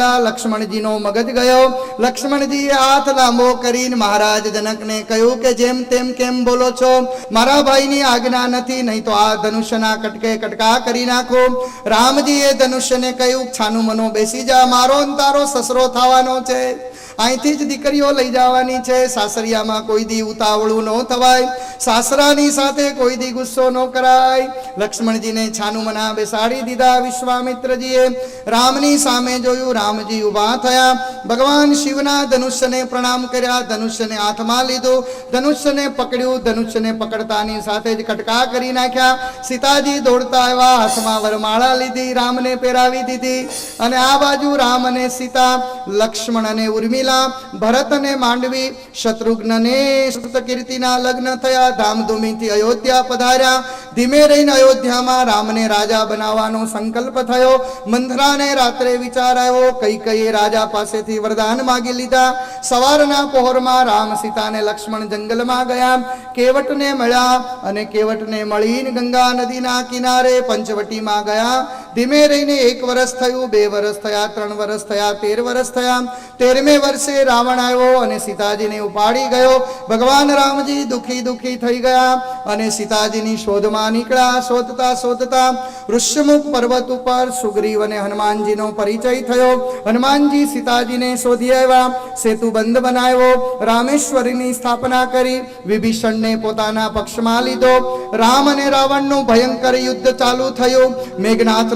લક્ષ્મણજીનો મગજ ગયો. લક્ષ્મણજીએ હાથ લાંબો કરીને મહારાજ જનકને કહ્યું કે જેમ તેમ કેમ બોલો છો? મારા ભાઈની આજ્ઞા નથી, નહીં તો આ ધનુષ્યના કટકે કટકા કરી નાખો. રામજીએ ધનુષ્યને કહ્યું, છાનું મનો બેસી જા, મારો તારો સસરો થવાનો છે. અહીંથી જ દીકરીઓ લઈ જવાની છે. સાસરિયામાં કોઈ દી ઉતાવળું ન થવાય. સાસરાની સાથે કોઈ દી ગુસ્સો ન કરાય. લક્ષ્મણજીને છાનું મના બેસાડી દીધા વિશ્વામિત્રજીએ. રામની સામે જોયું રામજી ઊભા થયા. ભગવાન શિવના ધનુષ્યને પ્રણામ કર્યા. ધનુષ્યને હાથમાં લીધું. ધનુષ્યને પકડ્યું. ધનુષ્યને પકડતાની સાથે જ કટકા કરી નાખ્યા. સીતાજી દોડતા આવ્યા હાથમાં વરમાળા લીધી. રામને પહેરાવી દીધી. અને આ બાજુ રામ અને સીતા લક્ષ્મણ અને ઉર્મિલા ભરત અને માંડવી, શત્રુઘ્નને કીર્તિના લગ્ન થયા, ધામધૂમીથી અયોધ્યા પધાર્યા. ધીમે રહીને અયોધ્યામાં રામને રાજા બનાવવાનો સંકલ્પ થયો. મંથરાને રાત્રે વિચાર આવ્યો કઈ કઈ રાજા પાસેથી વરદાન માગી લીધા. સવારના પહોરમાં રામ, સીતાને લક્ષ્મણ જંગલમાં ગયા. કેવટને મળ્યા અને કેવટને મળીને ગંગા નદીના કિનારે પંચવટીમાં ગયા. ધીમે રહીને એક વર્ષ થયું, બે વર્ષ થયા, ત્રણ વર્ષ થયા, તેર વર્ષ થયા. તેરમે વર્ષે રાવણ આવ્યો અને સીતાજીને ઉપાડી ગયો. ભગવાન રામજી દુઃખી દુઃખી થઈ ગયા અને સીતાજીની શોધમાં નીકળ્યા. શોધતા શોધતા ઋષ્યમુખ પર્વત ઉપર સુગ્રીવ અને હનુમાનજીનો પરિચય થયો. હનુમાનજી સીતાજીને શોધી આવ્યા, સેતુ બંધ બનાવ્યો, રામેશ્વરીની સ્થાપના કરી, વિભીષણને પોતાના પક્ષમાં લીધો. રામ અને રાવણનું ભયંકર યુદ્ધ ચાલુ થયું.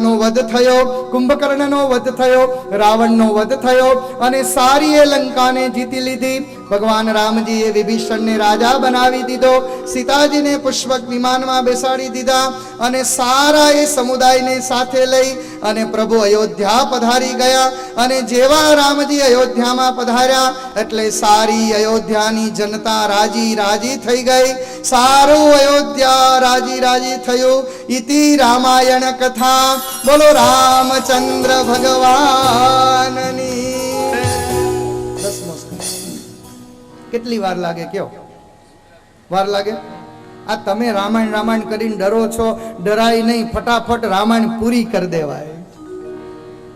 મેઘનાથનો વધ થયો, કુંભકર્ણનો વધ થયો, રાવણનો વધ થયો અને સારી એ લંકાને જીતી લીધી. ભગવાન રામજીએ વિભીષણને રાજા બનાવી દીધો. સીતાજીને પુષ્પક વિમાનમાં બેસાડી દીધા અને સારા એ સમુદાયને સાથે લઈ અને પ્રભુ અયોધ્યા પધારી ગયા અને જેવા રામજી અયોધ્યામાં પધાર્યા એટલે સારી અયોધ્યાની જનતા રાજી રાજી થઈ ગઈ. સારું અયોધ્યા રાજી રાજી થયું. ઇતિ રામાયણ કથા. બોલો રામચંદ્ર ભગવાનની કેટલી વાર લાગે કયો? વાર લાગે? આ તમે રામાયણ રામાયણ કરીને ડરો છો, ડરાય નહીં, ફટાફટ રામાયણ પૂરી કરી દેવાય.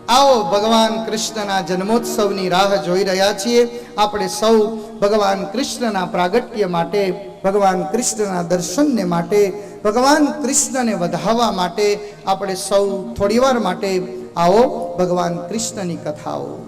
આવો ભગવાન કૃષ્ણના જન્મોત્સવની રાહ જોઈ રહ્યા છીએ. આપણે સૌ ભગવાન કૃષ્ણના પ્રાગટ્ય માટે, ભગવાન કૃષ્ણના દર્શનને માટે, ભગવાન કૃષ્ણને વધાવવા માટે આપણે સૌ થોડીવાર માટે આવો ભગવાન કૃષ્ણની કથાઓ.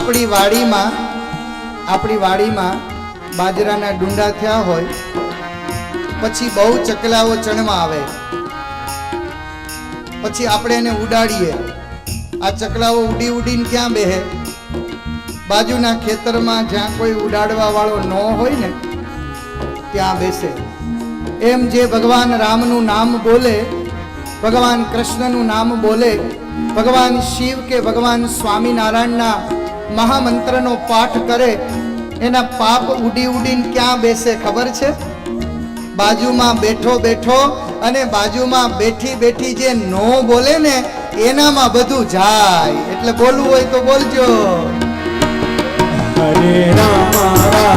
આપણી વાડીમાં આપણી વાડીમાં બાજરાના ડુંડા થયા હોય, પછી બહુ ચકલાઓ ચણમાં આવે. પછી આપણે એને ઉડાડીએ. આ ચકલાઓ ઉડી ઉડીને ક્યાં બેહે? બાજુના ખેતરમાં જ્યાં કોઈ ઉડાડવા વાળો ન હોય ને, ત્યાં બેસે. એમ જે ભગવાન રામનું નામ બોલે, ભગવાન કૃષ્ણનું નામ બોલે, ભગવાન શિવ કે ભગવાન સ્વામિનારાયણના મહામંત્રનો પાઠ કરે, એના પાપ ઉડી ઉડીને ક્યાં બેસે ખબર છે? બાજુમાં બેઠો બેઠો અને બાજુમાં બેઠી બેઠી જે નો બોલે ને, એનામાં બધું જાય. એટલે બોલવું હોય તો બોલજો. હરે Ram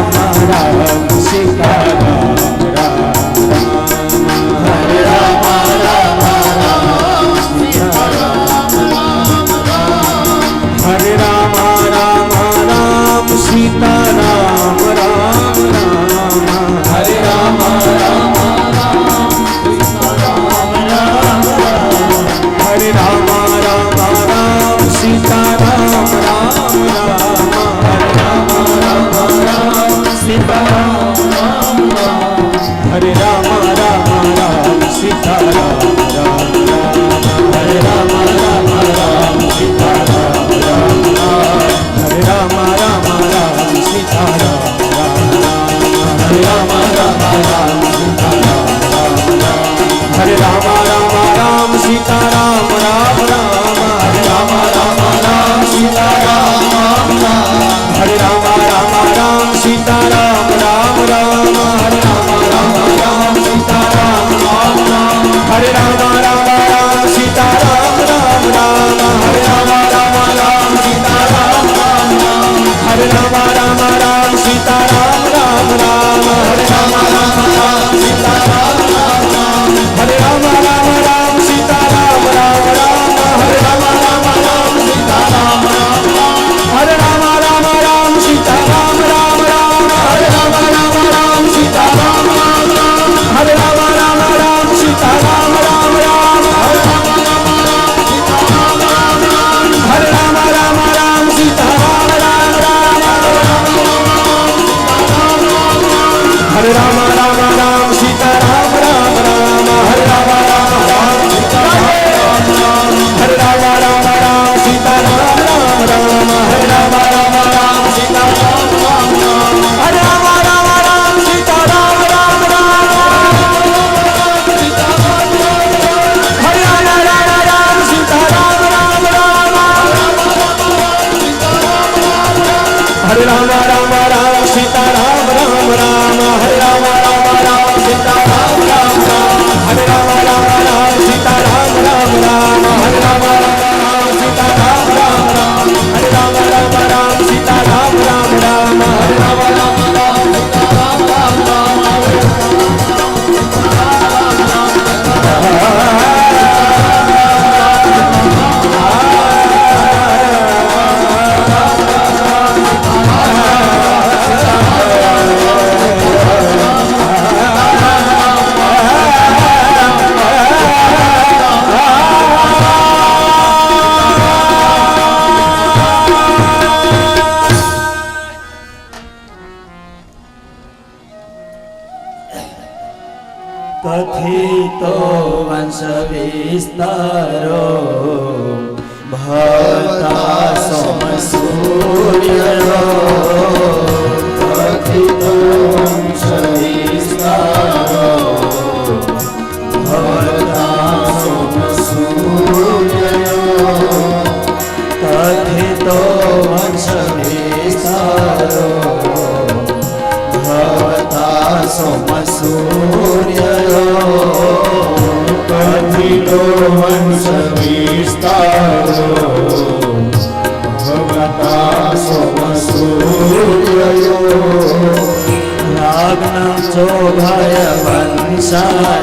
Hare Rama Rama Rama. વિસ્તારો ભરતા સમ સૂર્યનો. કથિતો વિસ્તારો ભરતા સમ સૂર્યનો. કથિતો વિસ્તારો લીધો હંસ વિસ્તારો પ્રકાશો સૂર્યો નાગના ચોઘાય વંશાના